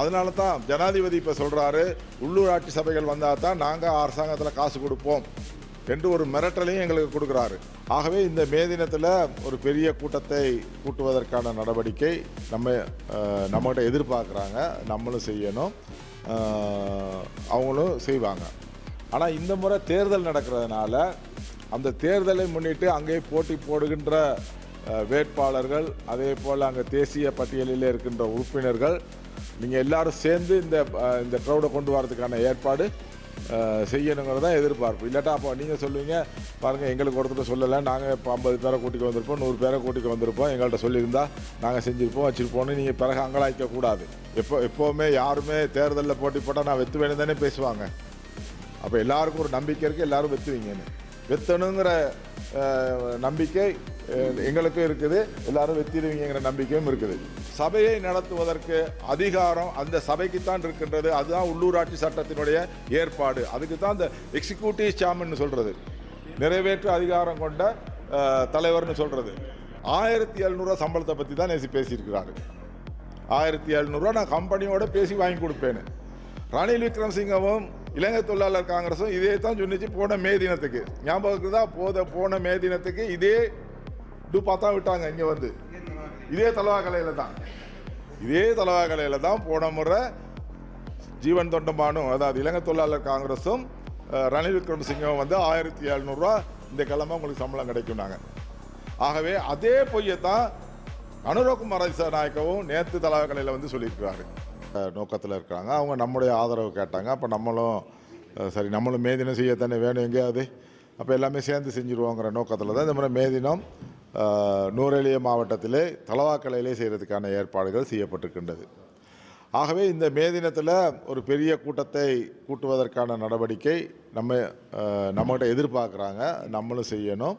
அதனால தான் ஜனாதிபதி இப்போ சொல்கிறாரு உள்ளூராட்சி சபைகள் வந்தால் தான் நாங்கள் அரசாங்கத்தில் காசு கொடுப்போம் என்று ஒரு மிரட்டலையும் எங்களுக்கு கொடுக்குறாரு. ஆகவே இந்த மே தினத்தில் ஒரு பெரிய கூட்டத்தை கூட்டுவதற்கான நடவடிக்கை நம்ம நம்மகிட்ட எதிர்பார்க்குறாங்க. நம்மளும் செய்யணும். அவங்களும் செய்வாங்க. ஆனால் இந்த முறை தேர்தல் நடக்கிறதுனால அந்த தேர்தலை முன்னிட்டு அங்கே போட்டி போடுகின்ற வேட்பாளர்கள் அதே போல் அங்கே தேசிய பட்டியலில் இருக்கின்ற உறுப்பினர்கள் நீங்கள் எல்லாரும் சேர்ந்து இந்த இந்த க்ரௌடை கொண்டு வரதுக்கான ஏற்பாடு அஹ், செய்யணுங்கிறது தான் எதிர்பார்ப்பு. இல்லாட்டா அப்போ நீங்கள் சொல்லுவீங்க பாருங்கள் எங்களுக்கு ஒருத்தர் சொல்லலை நாங்கள் இப்போ ஐம்பது பேரை கூட்டிக்கு வந்திருப்போம் நூறு பேரை கூட்டிக்கு வந்திருப்போம் எங்கள்கிட்ட சொல்லியிருந்தா நாங்கள் செஞ்சுருப்போம் வச்சுருப்போம்னு நீங்கள் பிறகு அங்கலாய்க்க கூடாது எப்போ எப்போவுமே யாருமே தேர்தலில் போட்டி போட்டால் நான் வெத்து வேணும் தானே பேசுவாங்க. அப்போ எல்லாருக்கும் ஒரு நம்பிக்கை இருக்குது எல்லோரும் வெத்துவீங்கன்னு. வெத்தணுங்கிற நம்பிக்கை எங்களுக்கும் இருக்குது எல்லாரும் வெத்திடுவீங்கிற நம்பிக்கையும் இருக்குது. சபையை நடத்துவதற்கு அதிகாரம் அந்த சபைக்குத்தான் இருக்கின்றது. அதுதான் உள்ளூராட்சி சட்டத்தினுடைய ஏற்பாடு. அதுக்கு தான் அந்த எக்ஸிக்யூட்டிவ் சேர்மன் சொல்கிறது நிறைவேற்று அதிகாரம் கொண்ட தலைவர்னு சொல்கிறது ஆயிரத்தி எழுநூறுவா சம்பளத்தை பற்றி தான் நேசி பேசியிருக்கிறாரு. ஆயிரத்தி எழுநூறுவா நான் கம்பெனியோட பேசி வாங்கி கொடுப்பேன்னு. ரணில் விக்ரம்சிங்கவும் இலங்கை தொழிலாளர் காங்கிரஸும் இதே தான் சொன்னிச்சு போன மே தினத்துக்கு. ஞாபகம் இருக்குதா? போத போன மே தினத்துக்கு இதே டூப்பா தான் விட்டாங்க இங்கே வந்து. இதே தலவா கலையில் தான். இதே தலவா கலையில் தான் போன முறை ஜீவன் தொண்டமானும் அதாவது இலங்கை தொழிலாளர் காங்கிரஸும் ரணில் விக்ரமசிங்கவும் வந்து ஆயிரத்தி எழுநூறுவா இந்த கிழமை உங்களுக்கு சம்பளம் கிடைக்கும்னாங்க. ஆகவே அதே பொய்யை தான் அனுரகுமார் நாயக்கவும் நேற்று தலாக்கலையில் வந்து சொல்லியிருக்கிறாரு. நோக்கத்தில் இருக்கிறாங்க அவங்க நம்முடைய ஆதரவு கேட்டாங்க. அப்போ நம்மளும் சரி நம்மளும் மேதினம் செய்யத்தானே வேணும் எங்கேயாவது? அப்போ எல்லாமே சேர்ந்து செஞ்சுருவோங்கிற நோக்கத்தில் தான் இந்த முறை மேதினம் தினம் நூரெலிய மாவட்டத்திலே தலவாக்கலையிலே செய்கிறதுக்கான ஏற்பாடுகள் செய்யப்பட்டிருக்கின்றது. ஆகவே இந்த மே தினத்தில் ஒரு பெரிய கூட்டத்தை கூட்டுவதற்கான நடவடிக்கை நம்ம நம்மகிட்ட எதிர்பார்க்குறாங்க. நம்மளும் செய்யணும்.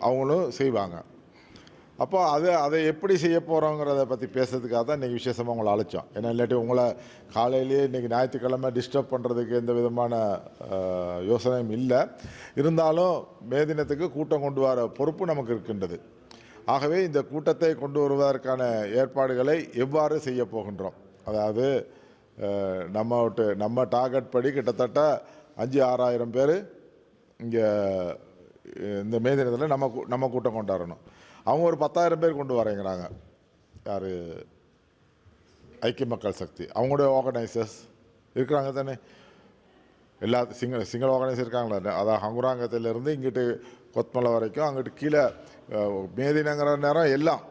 அவங்களும் செய்வாங்க. அப்போ அது அதை எப்படி செய்ய போகிறோங்கிறத பற்றி பேசுறதுக்காக தான் இன்றைக்கி விசேஷமாக உங்களை அழைச்சோம். ஏன்னா இல்லாட்டி உங்களை காலையிலேயே இன்றைக்கி ஞாயிற்றுக்கிழமை டிஸ்டர்ப் பண்ணுறதுக்கு எந்த விதமான யோசனையும் இல்லை. இருந்தாலும் மே தினத்துக்கு கூட்டம் கொண்டு வர பொறுப்பு நமக்கு இருக்கின்றது. ஆகவே இந்த கூட்டத்தை கொண்டு வருவதற்கான ஏற்பாடுகளை எவ்வாறு செய்ய போகின்றோம்? அதாவது நம்ம நம்ம டார்கெட் படி கிட்டத்தட்ட அஞ்சு ஆறாயிரம் பேர் இங்கே இந்த மே தினத்தில் நம்ம கூ- நம்ம கூட்டம் கொண்டாடணும். அவங்க ஒரு பத்தாயிரம் பேர் கொண்டு வரேங்கிறாங்க யார்? ஐக்கிய மக்கள் சக்தி. அவங்களுடைய ஆர்கனைசர்ஸ் இருக்கிறாங்க தானே. எல்லா சிங்கிள் சிங்கிள் ஆர்கனைசர் இருக்காங்களா? அதான் ஹங்குராங்கத்திலேருந்து இங்கிட்டு கொத்மலை வரைக்கும் அங்கிட்டு கீழே மேதினங்கிற நேரம் எல்லாம்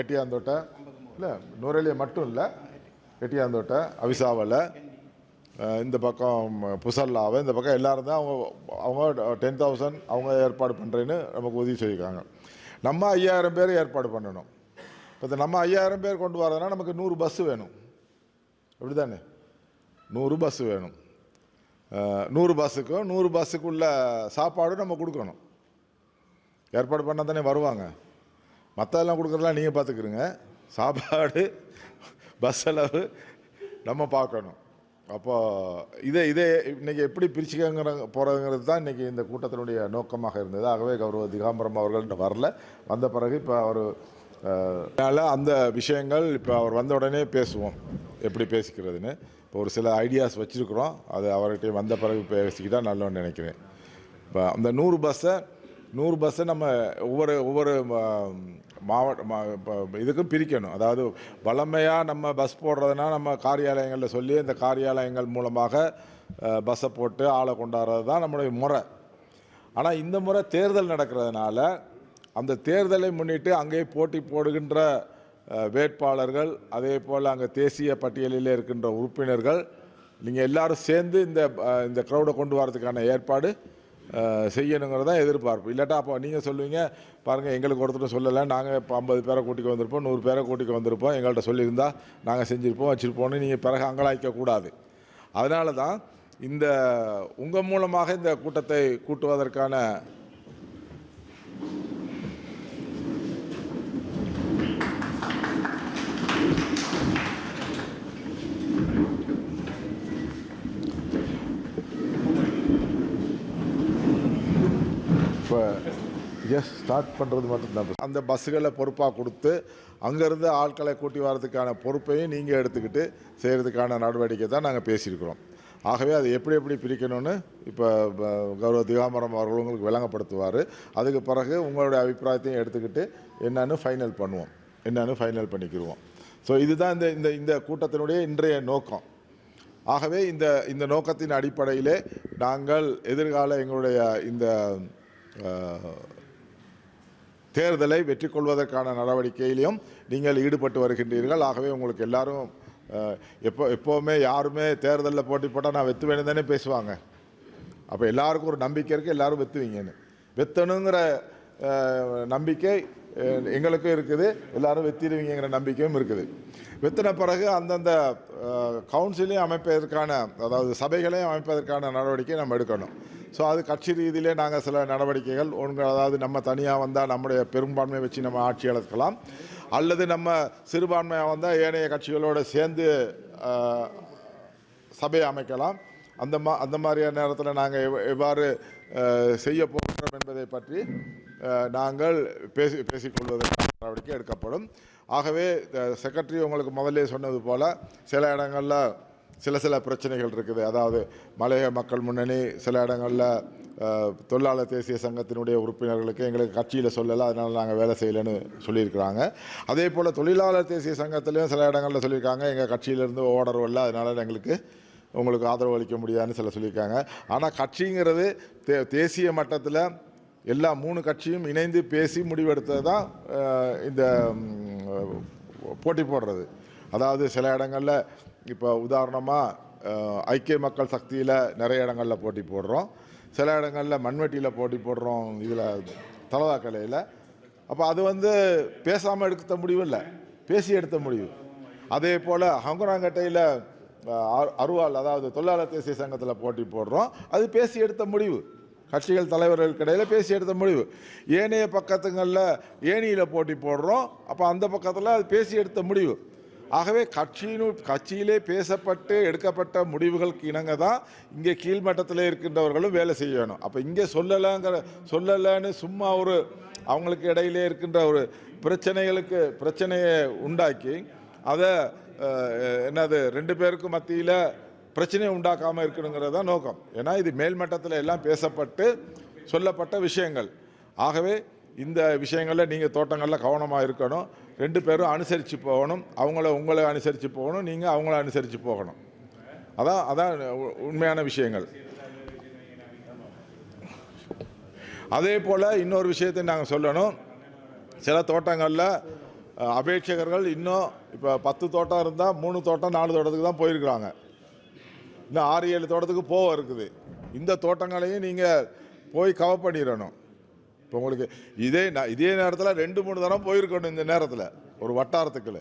எட்டியாந்தோட்டை இல்லை நுரேலியை மட்டும் இல்லை எட்டியாந்தோட்டை அவிசாவலை இந்த பக்கம் புசல்லாவை இந்த பக்கம் எல்லோரும் தான் அவங்க அவங்க டென் தௌசண்ட் அவங்க ஏற்பாடு பண்ணுறேன்னு நமக்கு உதவி செய்யிருக்காங்க நம்ம ஐயாயிரம் பேர் ஏற்பாடு பண்ணணும். இப்போ நம்ம ஐயாயிரம் பேர் கொண்டு வரதுனா நமக்கு நூறு பஸ்ஸு வேணும். அப்படி தானே நூறு பஸ்ஸு வேணும். நூறு பஸ்ஸுக்கும் நூறு பஸ்ஸுக்குள்ள சாப்பாடும் நம்ம கொடுக்கணும். ஏற்பாடு பண்ணால் தானே வருவாங்க. மற்றதெல்லாம் கொடுக்குறதெல்லாம் நீங்கள் பார்த்துக்குறீங்க சாப்பாடு பஸ் செலவு நம்ம பார்க்கணும் அப்போ இதை இதே இன்னைக்கு எப்படி பிரிச்சுக்கங்கிற போகிறதுங்கிறது தான் இன்றைக்கி இந்த கூட்டத்தினுடைய நோக்கமாக இருந்தது. ஆகவே கௌரவ திகாம்பரம் அவர்கள் வரல. வந்த பிறகு இப்போ அவர் அதனால் அந்த விஷயங்கள் இப்போ அவர் வந்த உடனே பேசுவோம். எப்படி பேசிக்கிறதுன்னு. இப்போ ஒரு சில ஐடியாஸ் வச்சுருக்குறோம். அது அவர்கிட்ட வந்த பிறகு பேசிக்கிட்டால் நல்லோன்னு நினைக்கிறேன். இப்போ அந்த நூறு பஸ்ஸை நூறு பஸ்ஸை நம்ம ஒவ்வொரு ஒவ்வொரு மாவட்டம் இப்போ இதுக்கும் பிரிக்கணும். அதாவது வளமையாக நம்ம பஸ் போடுறதுனா நம்ம காரியாலயங்களில் சொல்லி இந்த காரியாலயங்கள் மூலமாக பஸ்ஸை போட்டு ஆளை கொண்டாடுறது தான் நம்மளுடைய முறை. ஆனால் இந்த முறை தேர்தல் நடக்கிறதுனால அந்த தேர்தலை முன்னிட்டு அங்கே போட்டி போடுகின்ற வேட்பாளர்கள் அதே போல் அங்கே தேசிய பட்டியலில் இருக்கின்ற உறுப்பினர்கள் நீங்கள் எல்லாரும் சேர்ந்து இந்த இந்த க்ரௌடை கொண்டு வரதுக்கான ஏற்பாடு செய்யணுங்கிறதா எதிர்பார்ப்பு. இல்லாட்டா அப்போ நீங்கள் சொல்லுவீங்க பாருங்கள் எங்களுக்கு ஒருத்தர் சொல்லலை. நாங்கள் இப்போ ஐம்பது பேரை கூட்டிக்கு வந்திருப்போம் நூறு பேரை கூட்டிக்கு வந்திருப்போம். எங்கள்கிட்ட சொல்லியிருந்தா நாங்கள் செஞ்சுருப்போம் வச்சுருப்போம்னு நீங்கள் பிறகு அங்கலாய்க்கக்கூடாது அதனால தான் இந்த உங்கள் மூலமாக இந்த கூட்டத்தை கூட்டுவதற்கான இப்போ ஜஸ்ட் ஸ்டார்ட் பண்ணுறது மட்டும்தான். அந்த பஸ்ஸுகளை பொறுப்பாக கொடுத்து அங்கேருந்து ஆட்களை கூட்டி வரதுக்கான பொறுப்பையும் நீங்கள் எடுத்துக்கிட்டு செய்கிறதுக்கான நடவடிக்கை தான் நாங்கள் பேசியிருக்கிறோம். ஆகவே அது எப்படி எப்படி பிரிக்கணும்னு இப்போ கௌரவ திகாம்பரம் அவர்கள் உங்களுக்கு விளங்கப்படுத்துவார். அதுக்கு பிறகு உங்களுடைய அபிப்பிராயத்தையும் எடுத்துக்கிட்டு என்னன்னு ஃபைனல் பண்ணுவோம். என்னன்னு ஃபைனல் பண்ணிக்கிடுவோம் ஸோ இதுதான் இந்த இந்த இந்த கூட்டத்தினுடைய இன்றைய நோக்கம். ஆகவே இந்த இந்த நோக்கத்தின் அடிப்படையிலே நாங்கள் எதிர்கால எங்களுடைய இந்த தேர்தலை வெற்றி கொள்வதற்கான நடவடிக்கையிலையும் நீங்கள் ஈடுபட்டு வருகின்றீர்கள். ஆகவே உங்களுக்கு எல்லாரும் எப்போ எப்போவுமே யாருமே தேர்தலில் போட்டி போட்டால் நான் வெத்துவேன்னு தானே பேசுவாங்க. அப்போ எல்லாருக்கும் ஒரு நம்பிக்கை இருக்குது எல்லாரும் வெத்துவீங்கன்னு. வெத்தணுங்கிற நம்பிக்கை எங்களுக்கும் இருக்குது எல்லாரும் வெத்திடுவீங்கிற நம்பிக்கையும் இருக்குது. வெத்தின பிறகு அந்தந்த கவுன்சிலையும் அமைப்பதற்கான அதாவது சபைகளையும் அமைப்பதற்கான நடவடிக்கை நம்ம எடுக்கணும். ஸோ அது கட்சி ரீதியிலே நாங்கள் சில நடவடிக்கைகள் ஒன்று அதாவது நம்ம தனியாக வந்தால் நம்முடைய பெரும்பான்மையை வச்சு நம்ம ஆட்சி அளக்கலாம் அல்லது நம்ம சிறுபான்மையாக வந்தால் ஏனைய கட்சிகளோடு சேர்ந்து சபையை அமைக்கலாம். அந்த மா அந்த மாதிரியான நேரத்தில் நாங்கள் எவ் எவ்வாறு செய்ய போகிறோம் என்பதை பற்றி நாங்கள் பேசி பேசிக்கொள்வதற்கான நடவடிக்கை எடுக்கப்படும். ஆகவே செக்ரட்டரி உங்களுக்கு முதல்ல சொன்னது போல் சில இடங்களில் சில சில பிரச்சனைகள் இருக்குது. அதாவது மலைய மக்கள் முன்னணி சில இடங்களில் தொழிலாளர் தேசிய சங்கத்தினுடைய உறுப்பினர்களுக்கு எங்களுக்கு கட்சியில் சொல்லலை அதனால் நாங்கள் வேலை செய்யலைன்னு சொல்லியிருக்கிறாங்க. அதே போல் தொழிலாளர் தேசிய சங்கத்திலையும் சில இடங்களில் சொல்லியிருக்காங்க. எங்கள் கட்சியிலேருந்து ஓர்டர் இல்லை அதனால் எங்களுக்கு உங்களுக்கு ஆதரவு அளிக்க முடியாதுன்னு சில சொல்லியிருக்காங்க. ஆனால் கட்சிங்கிறது தே தேசிய மட்டத்தில் எல்லா மூணு கட்சியும் இணைந்து பேசி முடிவெடுத்தது தான் இந்த போட்டி போடுறது. அதாவது சில இடங்களில் இப்போ உதாரணமாக ஐக்கிய மக்கள் சக்தியில் நிறைய இடங்களில் போட்டி போடுறோம். சில இடங்களில் மண்வெட்டியில் போட்டி போடுறோம் இதில் தலவாக்கலையில் அப்போ அது வந்து பேசாமல் எடுத்த முடிவு இல்லை. பேசி எடுத்த முடிவு. அதே போல் ஹங்குராங்கட்டையில் அருவாள் அதாவது தொழிலாளர் தேசிய சங்கத்தில் போட்டி போடுறோம். அது பேசி எடுத்த முடிவு. கட்சிகள் தலைவர்களுக்கு இடையில் பேசி எடுத்த முடிவு. ஏனைய பக்கத்துங்களில் ஏணியில் போட்டி போடுறோம். அப்போ அந்த பக்கத்தில் அது பேசி எடுத்த முடிவு. ஆகவே கட்சியினு கட்சியிலே பேசப்பட்டு எடுக்கப்பட்ட முடிவுகளுக்கு இணங்க தான் இங்கே கீழ்மட்டத்தில் இருக்கின்றவர்களும் வேலை செய்ய வேணும். அப்போ இங்கே சொல்லலைங்கிற சொல்லலைன்னு சும்மா ஒரு அவங்களுக்கு இடையிலே இருக்கின்ற ஒரு பிரச்சனைகளுக்கு பிரச்சனையை உண்டாக்கி அதை என்னது ரெண்டு பேருக்கும் மத்தியில் பிரச்சனையை உண்டாக்காமல் இருக்கணுங்கிறது தான் நோக்கம். ஏன்னா இது மேல்மட்டத்தில் எல்லாம் பேசப்பட்டு சொல்லப்பட்ட விஷயங்கள். ஆகவே இந்த விஷயங்களில் நீங்கள் தோட்டங்களில் கவனமாக இருக்கணும். ரெண்டு பேரும் அனுசரித்து போகணும். அவங்கள உங்களை அனுசரித்து போகணும். நீங்கள் அவங்கள அனுசரித்து போகணும். அதான் அதான் உண்மையான விஷயங்கள். அதே போல் இன்னொரு விஷயத்தை நாங்கள் சொல்லணும். சில தோட்டங்களில் அபேட்சகர்கள் இன்னும் இப்போ பத்து தோட்டம் இருந்தால் மூணு தோட்டம் நாலு தோட்டத்துக்கு தான் போயிருக்கிறாங்க. இன்னும் ஆறு ஏழு தோட்டத்துக்கு போக இருக்குது. இந்த தோட்டங்களையும் நீங்கள் போய் கவர் பண்ணிடணும். இப்போ உங்களுக்கு இதே ந- இதே நேரத்தில் ரெண்டு மூணு தரம் போயிருக்கணும் இந்த நேரத்தில் ஒரு வட்டாரத்துக்குள்ள.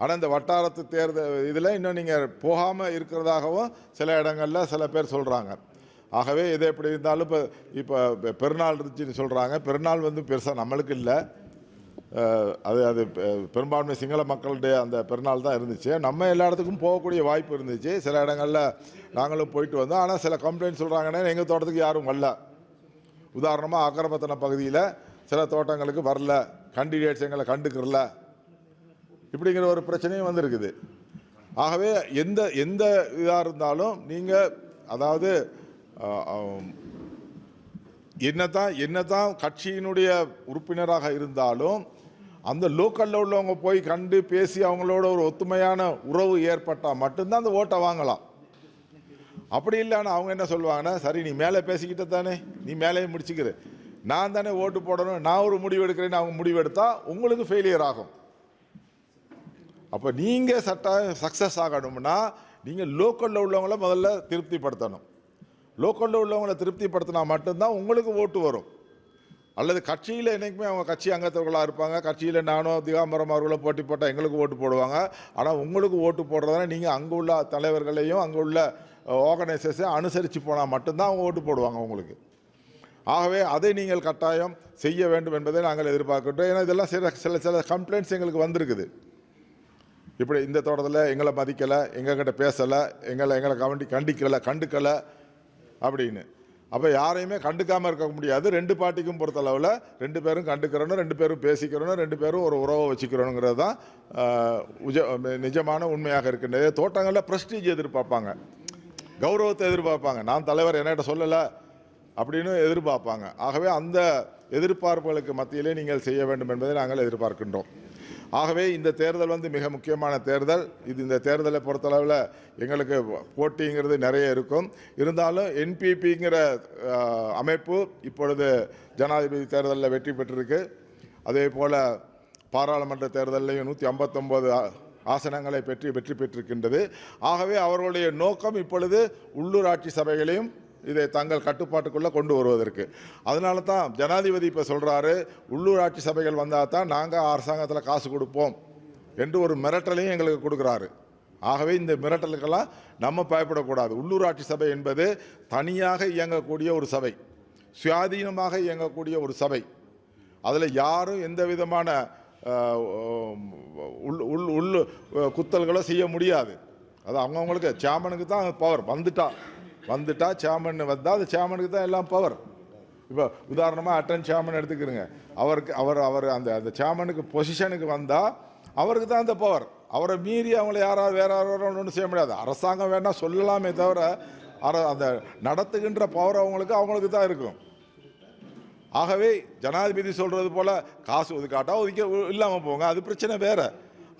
ஆனால் இந்த வட்டாரத்து தேர்தல் இதில் இன்னும் நீங்கள் போகாமல் இருக்கிறதாகவும் சில இடங்களில் சில பேர் சொல்கிறாங்க ஆகவே இது எப்படி இருந்தாலும் இப்போ இப்போ பெருநாள் இருந்துச்சுன்னு சொல்கிறாங்க பெருநாள் வந்து பெருசாக நம்மளுக்கு இல்லை. அது அது பெ- பெரும்பான்மை சிங்கள மக்களுடைய அந்த பெருநாள் தான் இருந்துச்சு. நம்ம எல்லா இடத்துக்கும் போகக்கூடிய வாய்ப்பு இருந்துச்சு. சில இடங்களில் நாங்களும் போயிட்டு வந்தோம். ஆனால் சில கம்ப்ளைண்ட் சொல்கிறாங்கன்னா எங்கள் தோட்டத்துக்கு யாரும் வரல. உதாரணமாக அக்கரமத்தன பகுதியில் சில தோட்டங்களுக்கு வரல கண்டிடேட்ஸ் எங்களை கண்டுக்கிறல. இப்படிங்கிற ஒரு பிரச்சனையும் வந்திருக்குது. ஆகவே எந்த எந்த இதாக இருந்தாலும் நீங்கள் அதாவது என்னத்தான் என்னத்தான் கட்சியினுடைய உறுப்பினராக இருந்தாலும் அந்த லோக்கலில் உள்ளவங்க போய் கண்டு பேசி அவங்களோட ஒரு ஒத்துமையான உறவு ஏற்பட்டால் மட்டும்தான் அந்த ஓட்டை வாங்கலாம். அப்படி இல்லைன்னா அவங்க என்ன சொல்லுவாங்கன்னா சரி நீ மேலே பேசிக்கிட்ட தானே நீ மேலேயே முடிச்சுக்கிற. நான் தானே ஓட்டு போடணும் நான் ஒரு முடிவு எடுக்கிறேன்னு அவங்க முடிவு எடுத்தால் உங்களுக்கு ஃபெயிலியர் ஆகும். அப்போ நீங்கள் சட்ட சக்ஸஸ் ஆகணும்னா நீங்கள் லோக்கலில் உள்ளவங்கள முதல்ல திருப்திப்படுத்தணும். லோக்கலில் உள்ளவங்கள திருப்திப்படுத்தினா மட்டும்தான் உங்களுக்கு ஓட்டு வரும். அல்லது கட்சியில் என்றைக்குமே அவங்க கட்சி அங்கத்தவர்களாக இருப்பாங்க கட்சியில் நானும் திகாம்பரம் அவர்களும் போட்டி போட்டால் எங்களுக்கு ஓட்டு போடுவாங்க. ஆனால் உங்களுக்கு ஓட்டு போடுறதால நீங்கள் அங்கே உள்ள தலைவர்களையும் அங்கே உள்ள ஆர்கனைசேஷன் அனுசரித்து போனால் மட்டும்தான் அவங்க ஓட்டு போடுவாங்க உங்களுக்கு. ஆகவே அதை நீங்கள் கட்டாயம் செய்ய வேண்டும் என்பதை நாங்கள் எதிர்பார்க்கின்றோம். ஏன்னா இதெல்லாம் சில சில சில கம்ப்ளைண்ட்ஸ் எங்களுக்கு வந்திருக்குது. இப்படி இந்த தோட்டத்தில் எங்களை மதிக்கலை எங்ககிட்ட பேசலை எங்களை எங்களை கவண்டி கண்டிக்கலை கண்டுக்கலை அப்படின்னு. அப்போ யாரையுமே கண்டுக்காமல் இருக்க முடியாது. ரெண்டு பார்ட்டிக்கும் பொறுத்தளவில் ரெண்டு பேரும் கண்டுக்கிறோன்னு ரெண்டு பேரும் பேசிக்கிறோன்னு ரெண்டு பேரும் ஒரு உறவை வச்சுக்கிறோங்கிறது தான் உஜ நிஜமான உண்மையாக இருக்கின்றது. தோட்டங்களில் ப்ரெஸ்டீஜ் எதிர்பார்ப்பாங்க. கௌரவத்தை எதிர்பார்ப்பாங்க. நான் தலைவர் என்கிட்ட சொல்லலை அப்படின்னு எதிர்பார்ப்பாங்க. ஆகவே அந்த எதிர்பார்ப்புகளுக்கு மத்தியிலே நீங்கள் செய்ய வேண்டும் என்பதை நாங்கள் எதிர்பார்க்கின்றோம். ஆகவே இந்த தேர்தல் வந்து மிக முக்கியமான தேர்தல். இது இந்த தேர்தலை பொறுத்தளவில் எங்களுக்கு போட்டிங்கிறது நிறைய இருக்கும். இருந்தாலும் என்பிபிங்கிற அமைப்பு இப்பொழுது ஜனாதிபதி தேர்தலில் வெற்றி பெற்றிருக்கு. அதே போல் பாராளுமன்ற தேர்தலையும் நூற்றி ஐம்பத்தொம்போது ஆசனங்களை பெற்று வெற்றி பெற்றிருக்கின்றது. ஆகவே அவர்களுடைய நோக்கம் இப்பொழுது உள்ளூராட்சி சபைகளையும் இதை தங்கள் கட்டுப்பாட்டுக்குள்ளே கொண்டு வருவதற்கு. அதனால தான் ஜனாதிபதி இப்போ சொல்கிறாரு உள்ளூராட்சி சபைகள் வந்தால் தான் நாங்கள் அரசாங்கத்தில் காசு கொடுப்போம் என்று ஒரு மிரட்டலையும் எங்களுக்கு கொடுக்குறாரு. ஆகவே இந்த மிரட்டலுக்கெல்லாம் நம்ம பயப்படக்கூடாது. உள்ளூராட்சி சபை என்பது தனியாக இயங்கக்கூடிய ஒரு சபை சுயாதீனமாக இயங்கக்கூடிய ஒரு சபை. அதில் யாரும் எந்த விதமான உள் உள் உள் குத்தல்களை செய்ய முடியாது. அது அவங்கவுங்களுக்கு சேமனுக்கு தான் பவர் வந்துட்டா வந்துட்டா சேமன் வந்தால் அது சேமனுக்கு தான் எல்லாம் பவர் இப்போ உதாரணமாக அட்டன் சேமன் எடுத்துக்கிறங்க. அவருக்கு அவர் அவர் அந்த அந்த சேமனுக்கு பொசிஷனுக்கு வந்தால் அவருக்கு தான் அந்த பவர் அவரை மீறி அவங்கள யாராவது வேற யாரோ ஒன்றும் செய்ய முடியாது. அரசாங்கம் வேணால் சொல்லலாமே தவிர அர அந்த நடத்துகின்ற பவர் அவங்களுக்கு அவங்களுக்கு தான் இருக்கும். ஆகவே ஜனாதிபதி சொல்கிறது போல காசு ஒதுக்காட்டா ஒதுக்க இல்லாமல் போங்க அது பிரச்சனை வேறு.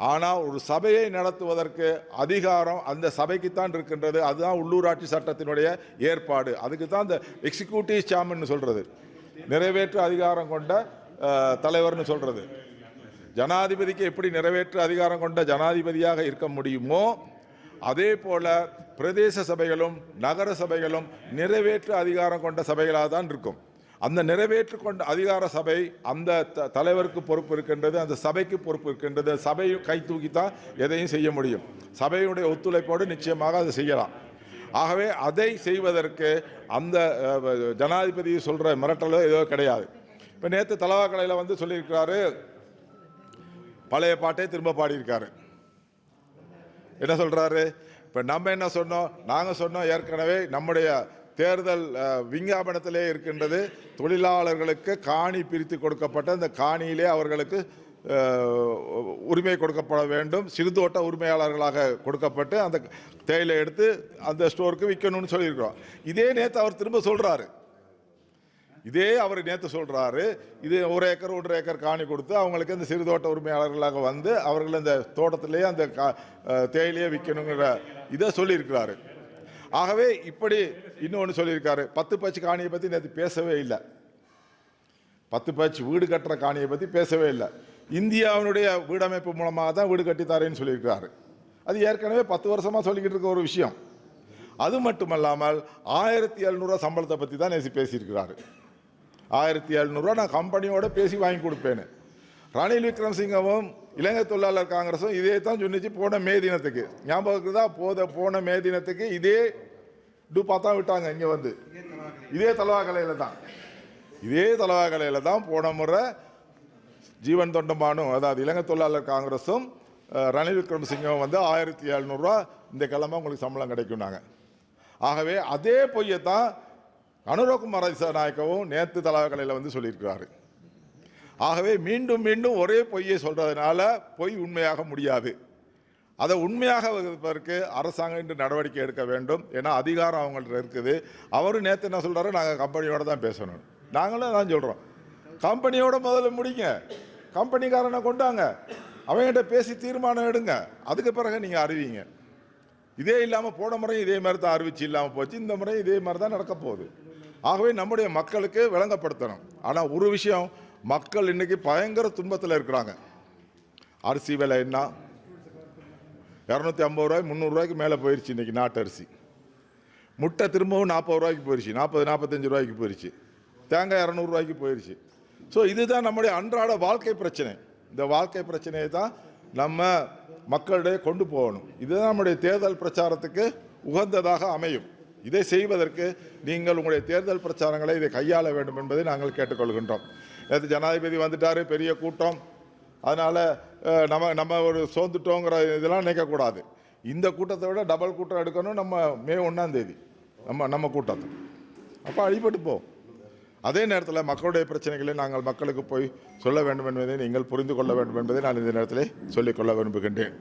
ஆனால் ஒரு சபையை நடத்துவதற்கு அதிகாரம் அந்த சபைக்குத்தான் இருக்கின்றது. அதுதான் உள்ளூராட்சி சட்டத்தினுடைய ஏற்பாடு. அதுக்கு தான் இந்த எக்ஸிக்யூட்டிவ் சேர்மன் சொல்கிறது நிறைவேற்று அதிகாரம் கொண்ட தலைவர்னு சொல்கிறது ஜனாதிபதிக்கு எப்படி நிறைவேற்று அதிகாரம் கொண்ட ஜனாதிபதியாக இருக்க முடியுமோ அதே போல பிரதேச சபைகளும் நகர சபைகளும் நிறைவேற்று அதிகாரம் கொண்ட சபைகளாக தான் இருக்கும். அந்த நிறைவேற்று கொண்ட அதிகார சபை அந்த த- தலைவருக்கு பொறுப்பு இருக்கின்றது அந்த சபைக்கு பொறுப்பு இருக்கின்றது. சபையும் கை தூக்கி தான் எதையும் செய்ய முடியும். சபையுடைய ஒத்துழைப்போடு நிச்சயமாக அதை செய்யலாம். ஆகவே அதை செய்வதற்கு அந்த ஜனாதிபதி சொல்கிற மிரட்டலோ ஏதோ கிடையாது. இப்போ நேற்று தலவாக்கலையில் வந்து சொல்லியிருக்கிறாரு பழைய பாட்டே திரும்ப பாடியிருக்காரு. என்ன சொல்கிறாரு இப்போ நம்ம என்ன சொன்னோம்? நாங்கள் சொன்னோம் ஏற்கனவே நம்முடைய தேர்தல் விஞ்ஞாபனத்திலே இருக்கின்றது. தொழிலாளர்களுக்கு காணி பிரித்து கொடுக்கப்பட்ட அந்த காணியிலே அவர்களுக்கு உரிமை கொடுக்கப்பட வேண்டும். சிறுதோட்ட உரிமையாளர்களாக கொடுக்கப்பட்டு அந்த தேயிலை எடுத்து அந்த ஸ்டோருக்கு விற்கணும்னு சொல்லியிருக்கிறோம். இதே நேற்று அவர் திரும்ப சொல்கிறாரு இதே அவர் நேற்று சொல்கிறாரு இது ஒரு ஏக்கர் ஒன்றரை ஏக்கர் காணி கொடுத்து அவங்களுக்கு அந்த சிறுதோட்ட உரிமையாளர்களாக வந்து அவர்கள் அந்த தோட்டத்திலேயே அந்த கா- தேயிலையே விற்கணுங்கிற இதை சொல்லியிருக்கிறாரு. ஆகவே இப்படி இன்னொன்று சொல்லியிருக்காரு. பத்து பச்சு காணியை பற்றி நேற்று பேசவே இல்லை. பத்து பச்சு வீடு கட்டுற காணியை பற்றி பேசவே இல்லை. இந்தியாவினுடைய வீடமைப்பு மூலமாக தான் வீடு கட்டித்தாரேன்னு சொல்லியிருக்காரு அது ஏற்கனவே பத்து வருஷமாக சொல்லிக்கிட்டு இருக்க ஒரு விஷயம். அது மட்டுமல்லாமல் ஆயிரத்தி எழுநூறுவா சம்பளத்தை பற்றி தான் நேசி பேசியிருக்கிறாரு. ஆயிரத்தி எழுநூறுவா நான் கம்பெனியோட பேசி வாங்கி கொடுப்பேன்னு. ரணில் விக்ரமசிங்கவும் இலங்கை தொழிலாளர் காங்கிரஸும் இதே தான் சொன்னிச்சு போன மே தினத்துக்கு. ஞாபகம் இருக்குதா போத போன மே தினத்துக்கு இதே டூப்பா தான் விட்டாங்க இங்கே வந்து. இதே தலவாக்கலையில் தான். இதே தலவாக்கலையில் தான் போன முறை ஜீவன் தொண்டமானும் அதாவது இலங்கை தொழிலாளர் காங்கிரஸும் ரணில் விக்ரமசிங்கவும் வந்து ஆயிரத்தி எழுநூறுவா இந்த கிழமை உங்களுக்கு சம்பளம் கிடைக்கும்னாங்க ஆகவே அதே பொய்யை தான் அனுரகுமார் நாயக்கவும் நேற்று தலவாக்கலையில் வந்து சொல்லியிருக்கிறாரு. ஆகவே மீண்டும் மீண்டும் ஒரே பொய்யை சொல்கிறதுனால பொய் உண்மையாக முடியாது. அதை உண்மையாக இருப்பதற்கு அரசாங்கம் இன்று நடவடிக்கை எடுக்க வேண்டும். ஏன்னா அதிகாரம் அவங்கள்ட்ட இருக்குது. அவரும் நேற்று என்ன சொல்கிறாரோ நாங்கள் கம்பெனியோட தான் பேசணும். நாங்களும் தான் சொல்கிறோம் கம்பெனியோட முதல்ல முடிங்க. கம்பெனிக்காரனை கொண்டாங்க. அவங்ககிட்ட பேசி தீர்மானம் எடுங்க. அதுக்கு பிறகு நீங்கள் அறிவிங்க. இதே இல்லாமல் போன முறையும் இதே மாதிரி தான் அறிவிச்சு இல்லாமல் போச்சு. இந்த முறையும் இதே மாதிரி தான் நடக்க போகுது. ஆகவே நம்முடைய மக்களுக்கு விளங்கப்படுத்தணும். ஆனால் ஒரு விஷயம் மக்கள் இன்னைக்கு பயங்கர துன்பத்தில் இருக்கிறாங்க. அரிசி விலை என்ன? இரநூத்தி ஐம்பது ரூபாய் முந்நூறுரூவாய்க்கு மேலே போயிடுச்சு இன்றைக்கி நாட்டு அரிசி. முட்டை திரும்பவும் நாற்பது ரூபாய்க்கு போயிடுச்சு நாற்பது நாற்பத்தஞ்சு ரூபாய்க்கு போயிடுச்சு தேங்காய் இரநூறுவாய்க்கு போயிடுச்சு ஸோ இதுதான் நம்முடைய அன்றாட வாழ்க்கை பிரச்சனை. இந்த வாழ்க்கை பிரச்சனையை தான் நம்ம மக்களிடையே கொண்டு போகணும். இதுதான் நம்முடைய தேர்தல் பிரச்சாரத்துக்கு உகந்ததாக அமையும். இதை செய்வதற்கு நீங்கள் உங்களுடைய தேர்தல் பிரச்சாரங்களை இதை கையாள வேண்டும் என்பதை நாங்கள் கேட்டுக்கொள்கின்றோம். நேற்று ஜனாதிபதி வந்துட்டார் பெரிய கூட்டம். அதனால் நம்ம நம்ம ஒரு சோர்ந்துட்டோங்கிற இதெல்லாம் நினைக்கக்கூடாது. இந்த கூட்டத்தை விட டபுள் கூட்டம் எடுக்கணும் நம்ம மே ஒன்றாந்தேதி நம்ம நம்ம கூட்டத்தை. அப்போ அடிபட்டு போ. அதே நேரத்தில் மக்களுடைய பிரச்சனைகளை நாங்கள் மக்களுக்கு போய் சொல்ல வேண்டும் என்பதை நீங்கள் புரிந்து கொள்ள வேண்டும் என்பதை நான் இந்த நேரத்தில் சொல்லிக்கொள்ள விரும்புகின்றேன்.